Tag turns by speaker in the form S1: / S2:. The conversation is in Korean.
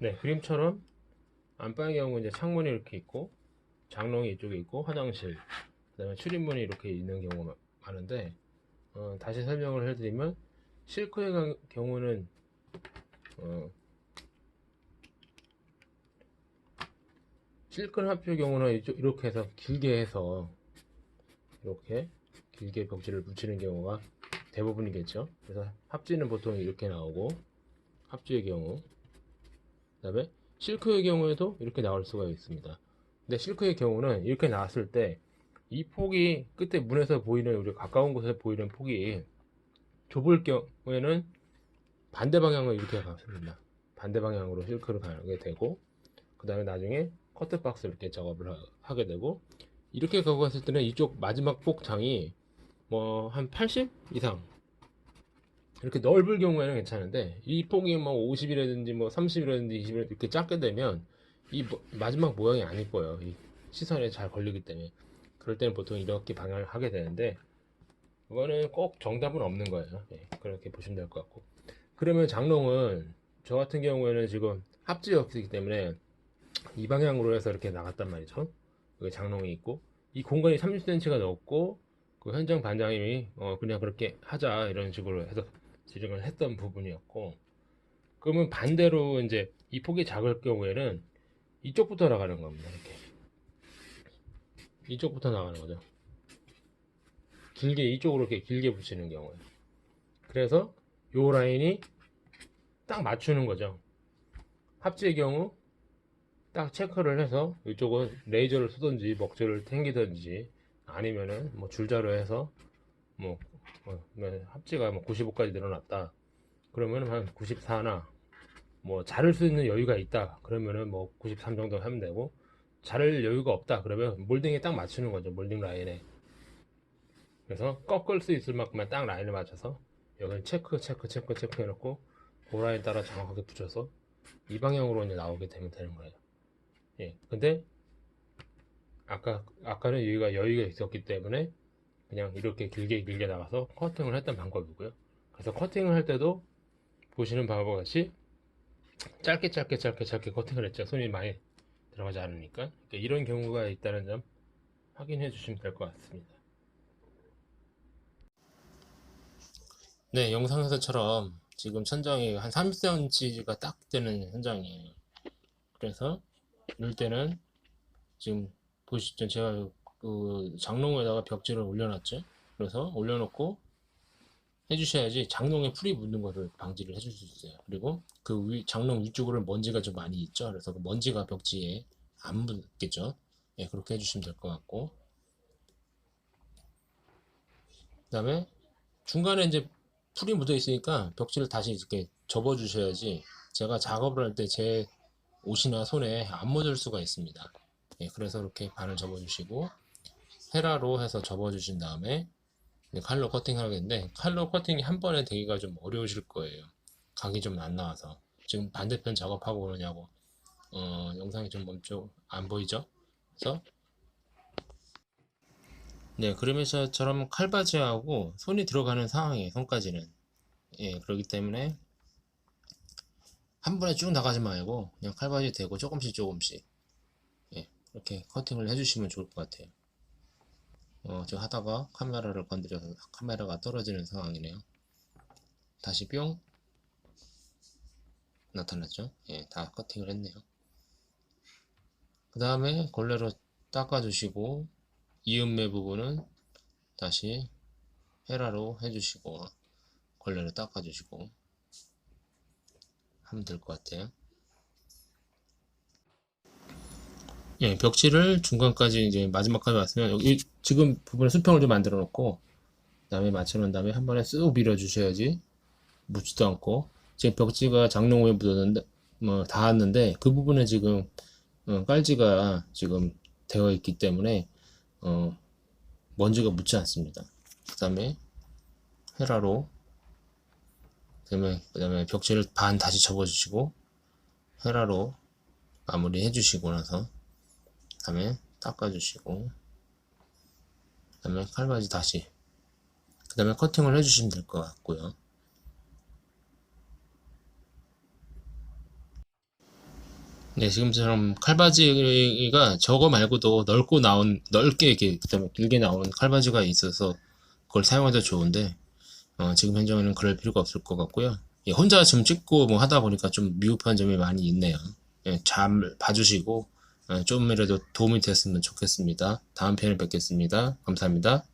S1: 네, 그림처럼 안방의 경우 이제 창문이 이렇게 있고 장롱이 이쪽에 있고 화장실, 그다음에 출입문이 이렇게 있는 경우가 많은데 어, 다시 설명을 해드리면 실크의 경- 경우는 어, 실크 합주의 경우는 이쪽- 이렇게 해서 길게 해서 이렇게 길게 벽지를 붙이는 경우가 대부분이겠죠. 그래서 합지는 보통 이렇게 나오고 합주의 경우 그 다음에 실크의 경우에도 이렇게 나올 수가 있습니다. 근데 실크의 경우는 이렇게 나왔을 때 이 폭이 끝에 문에서 보이는 우리 가까운 곳에 보이는 폭이 좁을 경우에는 반대 방향으로 이렇게 가습니다. 반대 방향으로 실크를 가게 되고 그 다음에 나중에 커트 박스 이렇게 작업을 하, 게 되고 이렇게 가고 갔을 때는 이쪽 마지막 폭장이 뭐 한 80 이상 이렇게 넓을 경우에는 괜찮은데 이 폭이 뭐 50이라든지 뭐 30이라든지 20이라든지 이렇게 작게 되면 이 모- 마지막 모양이 안 이뻐요. 이 시선에 잘 걸리기 때문에 그럴 때는 보통 이렇게 방향을 하게 되는데 이거는 꼭 정답은 없는 거예요. 예, 그렇게 보시면 될 것 같고 그러면 장롱은 저 같은 경우에는 지금 합지였기 때문에 이 방향으로 해서 이렇게 나갔단 말이죠. 여기 장롱이 있고 이 공간이 30cm가 넘고 그 현장 반장님이 어 그냥 그렇게 하자 이런 식으로 해서 지정을 했던 부분이었고 그러면 반대로 이제 이 폭이 작을 경우에는 이쪽부터 나가는 겁니다. 이렇게 이쪽부터 나가는 거죠. 길게 이쪽으로 이렇게 길게 붙이는 경우에 그래서 요 라인이 딱 맞추는 거죠. 합지의 경우 딱 체크를 해서 이쪽은 레이저를 쏘든지 먹줄을 당기든지 아니면은 뭐 줄자로 해서 뭐 어, 네, 합지가 뭐 95까지 늘어났다. 그러면은 한 94나 뭐 자를 수 있는 여유가 있다. 그러면은 뭐 93 정도 하면 되고 자를 여유가 없다. 그러면 몰딩에 딱 맞추는 거죠 몰딩 라인에. 그래서 꺾을 수 있을 만큼만 딱 라인을 맞춰서 여기는 체크 체크 체크 체크 해놓고 그 라인 따라 정확하게 붙여서 이 방향으로 이제 나오게 되면 되는 거예요. 예 근데 아까 아까는 여기가 여유가 있었기 때문에 그냥 이렇게 길게 길게 나가서 커팅을 했던 방법이고요. 그래서 커팅을 할 때도 보시는 바와 같이 짧게 짧게 짧게 짧게 커팅을 했죠. 손이 많이 들어가지 않으니까 그러니까 이런 경우가 있다는 점 확인해 주시면 될 것 같습니다. 네, 영상에서처럼 지금 천장이 한 30cm가 딱 되는 현장이에요. 그래서 이럴 때는 지금 보시죠. 제가 그 장롱에다가 벽지를 올려놨죠. 그래서 올려놓고 해주셔야지 장롱에 풀이 묻는 것을 방지를 해줄 수 있어요. 그리고 그 위, 장롱 위쪽으로 먼지가 좀 많이 있죠. 그래서 그 먼지가 벽지에 안 묻겠죠. 예, 그렇게 해주시면 될 것 같고. 그 다음에 중간에 이제 풀이 묻어 있으니까 벽지를 다시 이렇게 접어 주셔야지 제가 작업을 할 때 제 옷이나 손에 안 묻을 수가 있습니다. 예, 그래서 이렇게 반을 접어 주시고 헤라로 해서 접어 주신 다음에 칼로 커팅을 하겠는데 칼로 커팅이 한 번에 되기가 좀 어려우실 거예요. 각이 좀 안 나와서 지금 반대편 작업하고 그러냐고 어, 영상이 좀 멈춰 안 보이죠? 그래서 네, 그러면서처럼 칼바지하고 손이 들어가는 상황이에요. 손까지는 예, 그렇기 때문에 한 번에 쭉 나가지 말고 그냥 칼바지 대고 조금씩 조금씩 예, 이렇게 커팅을 해주시면 좋을 것 같아요. 어, 저 하다가 카메라를 건드려서 카메라가 떨어지는 상황이네요. 다시 뿅 나타났죠? 예, 다 커팅을 했네요. 그 다음에 걸레로 닦아주시고 이음매 부분은 다시 헤라로 해주시고 걸레로 닦아주시고 하면 될 것 같아요. 예, 벽지를 중간까지 이제 마지막까지 왔으면 여기 지금 부분에 수평을 좀 만들어 놓고 그다음에 맞춰 놓은 다음에 한 번에 쓱 밀어 주셔야지 묻지도 않고 지금 벽지가 장롱 에 묻었는데 뭐 닿았는데 그 부분에 지금 어, 깔지가 지금 되어 있기 때문에 어, 먼지가 묻지 않습니다. 그다음에 헤라로 그다음에 그다음에 벽지를 반 다시 접어 주시고 헤라로 마무리 해 주시고 나서 다음에 닦아주시고 그 다음에 칼바지 다시 그 다음에 커팅을 해주시면 될 것 같고요 네, 지금처럼 칼바지가 저거 말고도 넓고 나온 넓게 이렇게 그다음에 길게 나온 칼바지가 있어서 그걸 사용해도 좋은데 어, 지금 현재는 그럴 필요가 없을 것 같고요. 예, 혼자 좀 찍고 뭐 하다 보니까 좀 미흡한 점이 많이 있네요. 예, 잘 봐주시고 어, 좀이라도 도움이 됐으면 좋겠습니다. 다음 편에 뵙겠습니다. 감사합니다.